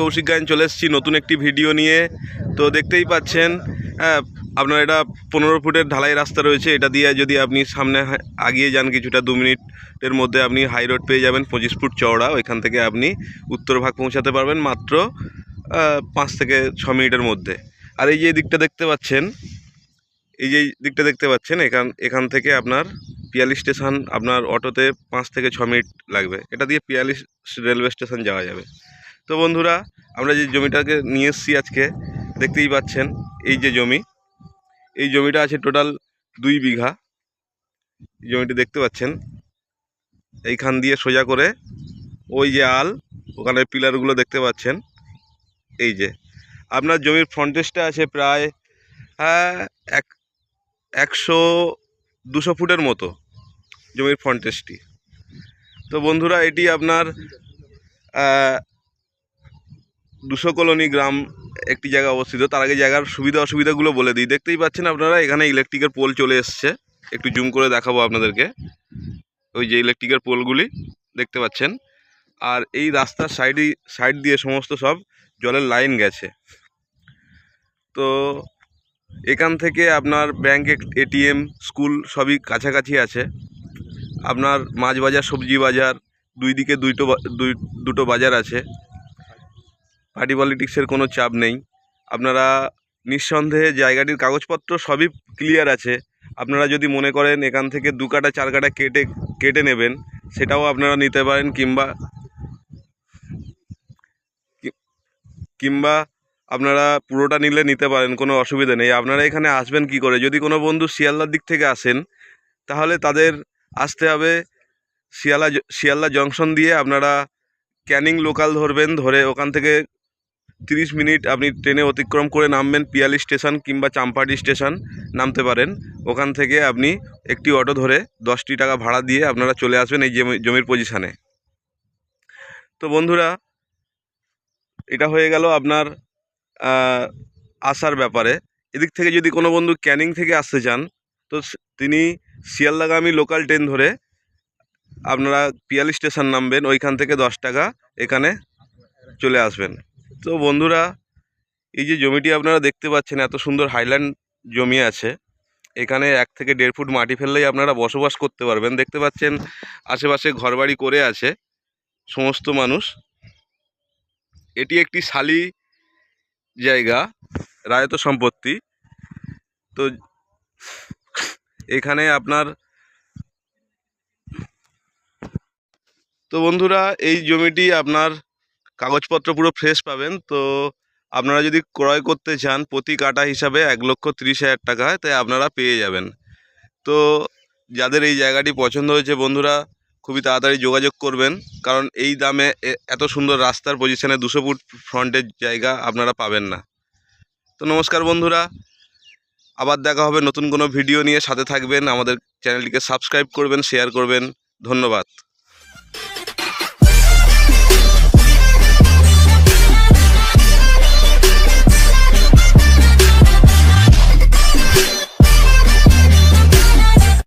কৌশিক গায়ন চলে এসেছি নতুন একটি ভিডিও নিয়ে। তো দেখতেই পাচ্ছেন হ্যাঁ আপনার এটা পনেরো ফুটের ঢালাই রাস্তা রয়েছে। এটা দিয়ে যদি আপনি সামনে আগিয়ে যান কিছুটা দু মিনিটের মধ্যে আপনি হাই রোড পেয়ে যাবেন পঁচিশ ফুট চওড়া। ওইখান থেকে আপনি উত্তর ভাগ পৌঁছাতে পারবেন মাত্র পাঁচ থেকে ছ মিনিটের মধ্যে। আর এই যে দিকটা দেখতে পাচ্ছেন, এই যে দিকটা দেখতে পাচ্ছেন, এখান এখান থেকে আপনার পিয়ালি স্টেশন আপনার অটোতে পাঁচ থেকে ছ মিনিট লাগবে। এটা দিয়ে পিয়ালি রেলওয়ে স্টেশন যাওয়া যাবে। তো বন্ধুরা, আমরা যে জমিটাকে নিয়ে এসেছি আজকে, দেখতেই পাচ্ছেন এই যে জমি। এই জমিটা আছে টোটাল দুই বিঘা। জমিটি দেখতে পাচ্ছেন। এইখান দিয়ে সোজা করে ওই যে আল, ওখানে পিলারগুলো দেখতে পাচ্ছেন। এই যে, আপনার জমির ফ্রন্টেজটা আছে প্রায় হ্যাঁ এক, একশো দুশো ফুটের মতো জমির ফ্রন্টেজটি তো বন্ধুরা, এটি আপনার দুশো কলোনি গ্রাম একটি জায়গা অবস্থিত। তার আগে জায়গার সুবিধা অসুবিধাগুলো বলে দিই। দেখতেই পাচ্ছেন আপনারা, এখানে ইলেকট্রিকের পোল চলে এসছে। একটু জুম করে দেখাবো আপনাদেরকে। ওই যে ইলেকট্রিকের পোলগুলি দেখতে পাচ্ছেন। আর এই রাস্তার সাইডে সাইড দিয়ে সমস্ত সব জলের লাইন গেছে। তো এখান থেকে আপনার ব্যাংক এটিএম স্কুল সবই কাছাকাছি আছে। আপনার মাছ বাজার, সবজি বাজার, দুই দিকে দুইটো দুই, দুটো বাজার আছে। পার্টি পলিটিক্সের কোনো চাপ নেই। আপনারা নিঃসন্দেহে জায়গাটির কাগজপত্র সবই ক্লিয়ার আছে। আপনারা যদি মনে করেন এখান থেকে দু কাটা, চার কাটা কেটে কেটে নেবেন, সেটাও আপনারা নিতে পারেন কিংবা কিংবা আপনারা পুরোটা নিলে নিতে পারেন, কোনো অসুবিধা নেই। আপনারা এখানে আসবেন কি করে? যদি কোনো বন্ধু শিয়ালদার দিক থেকে আসেন, তাহলে তাদের আসতে হবে শিয়ালা, শিয়ালদা জংশন দিয়ে। আপনারা ক্যানিং লোকাল ধরবেন, ধরে ওখান থেকে তিরিশ মিনিট আপনি ট্রেনে অতিক্রম করে নামবেন পিয়ালি স্টেশন কিংবা চাম্পাটি স্টেশন, নামতে পারেন। ওখান থেকে আপনি একটি অটো ধরে দশটি টাকা ভাড়া দিয়ে আপনারা চলে আসবেন এই জমি জমির পজিশানে। তো বন্ধুরা, এটা হয়ে গেল আপনার আসার ব্যাপারে। এদিক থেকে যদি কোনো বন্ধু ক্যানিং থেকে আসতে চান, তো তিনি শিয়ালদাগামী লোকাল ট্রেন ধরে আপনারা পিয়ালি স্টেশন নামবেন, ওইখান থেকে দশ টাকা এখানে চলে আসবেন। তো বন্ধুরা, এই যে জমিটি আপনারা দেখতে পাচ্ছেন, এত সুন্দর হাইল্যান্ড জমি আছে। এখানে এক থেকে দেড় ফুট মাটি ফেললেই আপনারা বসবাস করতে পারবেন। দেখতে পাচ্ছেন, আশেপাশে ঘরবাড়ি করে আছে সমস্ত মানুষ। এটি একটি শালি জায়গা, রায়ত সম্পত্তি। তো এখানে আপনার তো বন্ধুরা, এই জমিটি আপনার কাগজপত্র পুরো ফ্রেশ পাবেন। তো আপনারা যদি ক্রয় করতে চান প্রতি কাটা হিসাবে এক লক্ষ তিরিশ হাজার টাকায় তাই আপনারা পেয়ে যাবেন। তো যাদের এই জায়গাটি পছন্দ হয়েছে বন্ধুরা, খুবই তাড়াতাড়ি যোগাযোগ করবেন। কারণ এই দামে এত সুন্দর রাস্তার পজিশনে দুশো ফুট ফ্রন্টের জায়গা আপনারা পাবেন না। তো নমস্কার বন্ধুরা, আবার দেখা হবে নতুন কোনো ভিডিও নিয়ে। সাথে থাকবেন, আমাদের চ্যানেলটিকে সাবস্ক্রাইব করবেন শেয়ার করবেন। ধন্যবাদ।